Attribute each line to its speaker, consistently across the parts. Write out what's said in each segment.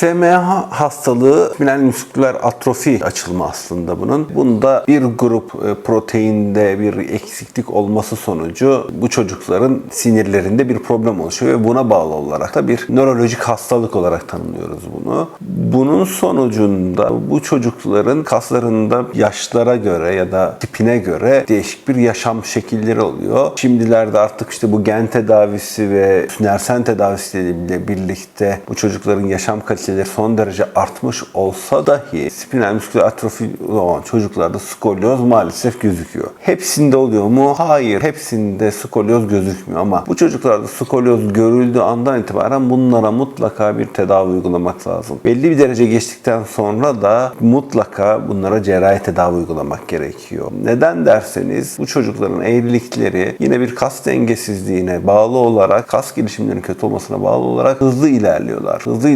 Speaker 1: SMA hastalığı spinal musküler atrofi açılımı aslında bunun. Bunda bir grup e, proteinde bir eksiklik olması sonucu bu çocukların sinirlerinde bir problem oluşuyor ve buna bağlı olarak da bir nörolojik hastalık olarak tanımlıyoruz bunu. Bunun sonucunda bu çocukların kaslarında yaşlara göre ya da tipine göre değişik bir yaşam şekilleri oluyor. Şimdilerde artık işte bu gen tedavisi ve sünersen tedavisiyle birlikte bu çocukların yaşam kaliteleri son derece artmış olsa dahi spinal musküler atrofi olan çocuklarda skolyoz maalesef gözüküyor. Hepsinde oluyor mu? Hayır. Hepsinde skolyoz gözükmüyor ama bu çocuklarda skolyoz görüldüğü andan itibaren bunlara mutlaka bir tedavi uygulamak lazım. Belli bir derece geçtikten sonra da mutlaka bunlara cerrahi tedavi uygulamak gerekiyor. Neden derseniz bu çocukların eğrilikleri yine bir kas dengesizliğine bağlı olarak kas gelişimlerinin kötü olmasına bağlı olarak hızlı ilerliyorlar. Hızlı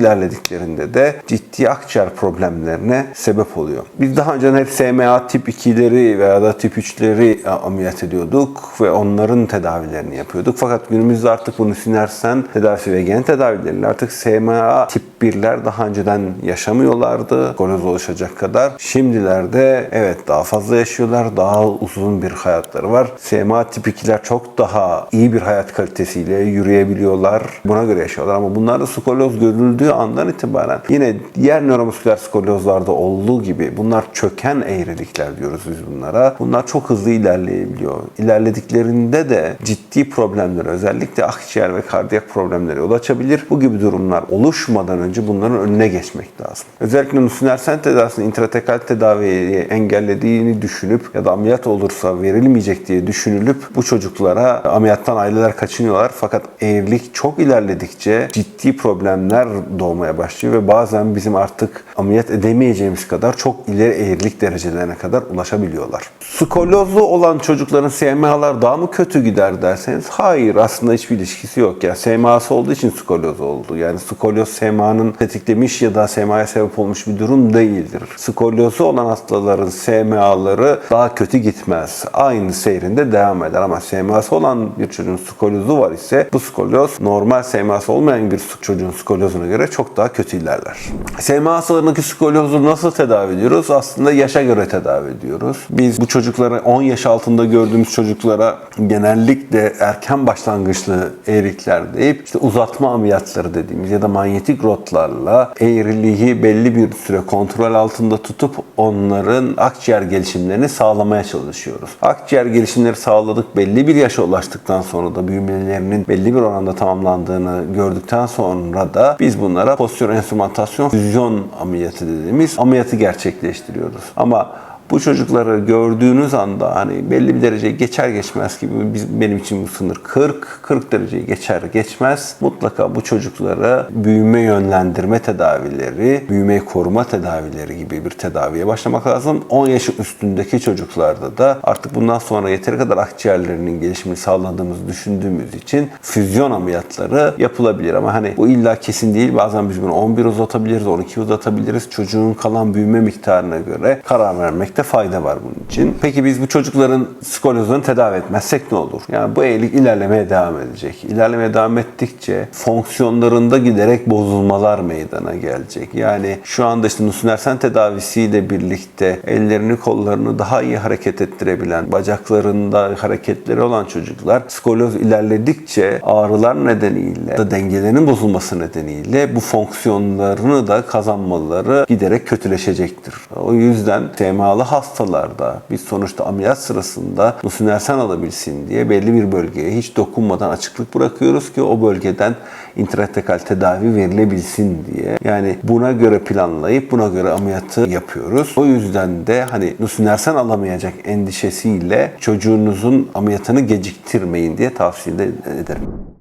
Speaker 1: ilerlediklerinde de ciddi akciğer problemlerine sebep oluyor. Biz daha önce hep SMA tip 2'leri veya da tip 3'leri ameliyat ediyorduk ve onların tedavilerini yapıyorduk. Fakat günümüzde artık bunu sinersen tedavisi ve gen tedavileriyle artık SMA tip 1'ler daha önceden yaşamıyorlardı. Koloz oluşacak kadar. Şimdilerde evet daha fazla yaşıyorlar. Daha uzun bir hayatları var. SMA tip 2'ler çok daha iyi bir hayat kalitesiyle yürüyebiliyorlar. Buna göre yaşıyorlar ama bunlarda skolyoz görüldüğü andan itibaren yine diğer nöromusküler skolyozlarda olduğu gibi bunlar çöken eğrilikler diyoruz biz bunlara. Bunlar çok hızlı ilerleyebiliyor. İlerlediklerinde de ciddi problemler özellikle akciğer ve kardiyak problemlere yol açabilir. Bu gibi durumlar oluşmadan önce bunların önüne geçmek lazım. Özellikle nusinersen tedavisinin intratekal tedaviyi engellediğini düşünüp ya da ameliyat olursa verilmeyecek diye düşünülüp bu çocuklara ameliyattan aileler kaçınıyorlar. Fakat eğrilik çok ilerledikçe ciddi problemler doğmaya başlıyor ve bazen bizim artık ameliyat edemeyeceğimiz kadar çok ileri eğrilik derecelerine kadar ulaşabiliyorlar. Skolyozlu olan çocukların SMA'lar daha mı kötü gider derseniz hayır aslında hiçbir ilişkisi yok. Yani SMA'sı olduğu için skolyoz oldu. Yani skolyoz SMA'nın tetiklemiş ya da SMA'ya sebep olmuş bir durum değildir. Skolyozu olan hastaların SMA'ları daha kötü gitmez. Aynı seyrinde devam eder ama SMA'sı olan bir çocuğun skolyozu var ise bu skolyoz normal SMA'sı olmayan bir çocuğun skolyozuna göre çok daha kötü ilerler. SMA hastalarındaki skolyozu nasıl tedavi ediyoruz? Aslında yaşa göre tedavi ediyoruz. Biz bu çocuklara 10 yaş altında gördüğümüz çocuklara genellikle erken başlangıçlı eğrilikler deyip işte uzatma ameliyatları dediğimiz ya da manyetik rotlarla eğriliği belli bir süre kontrol altında tutup onların akciğer gelişimlerini sağlamaya çalışıyoruz. Akciğer gelişimleri sağladık belli bir yaşa ulaştıktan sonra da büyümelerinin belli bir oranda tamamlandığını gördükten sonra da biz bunlara postür enstrümantasyon füzyon ameliyatı dediğimiz ameliyatı gerçekleştiriyoruz. Ama bu çocukları gördüğünüz anda hani belli bir derece geçer geçmez gibi biz, benim için bu sınır 40 40 dereceyi geçer geçmez mutlaka bu çocuklara büyüme yönlendirme tedavileri, büyümeyi koruma tedavileri gibi bir tedaviye başlamak lazım. 10 yaş üstündeki çocuklarda da artık bundan sonra yeteri kadar akciğerlerinin gelişimini sağladığımızı düşündüğümüz için füzyon ameliyatları yapılabilir ama hani bu illa kesin değil. Bazen biz bunu 11 uzatabiliriz, 12 uzatabiliriz. Çocuğun kalan büyüme miktarına göre karar vermek etmekte fayda var bunun için. Peki biz bu çocukların skolyozunu tedavi etmezsek ne olur? Yani bu eğilik ilerlemeye devam edecek. İlerlemeye devam ettikçe fonksiyonlarında giderek bozulmalar meydana gelecek. Yani şu anda işte nusinersen tedavisiyle birlikte ellerini kollarını daha iyi hareket ettirebilen, bacaklarında hareketleri olan çocuklar skolyoz ilerledikçe ağrılar nedeniyle da dengelerinin bozulması nedeniyle bu fonksiyonlarını da kazanmaları giderek kötüleşecektir. O yüzden TMA'lı hastalarda biz sonuçta ameliyat sırasında nusinersen alabilsin diye belli bir bölgeye hiç dokunmadan açıklık bırakıyoruz ki o bölgeden intratekal tedavi verilebilsin diye. Yani buna göre planlayıp buna göre ameliyatı yapıyoruz. O yüzden de hani nusinersen alamayacak endişesiyle çocuğunuzun ameliyatını geciktirmeyin diye tavsiye ederim.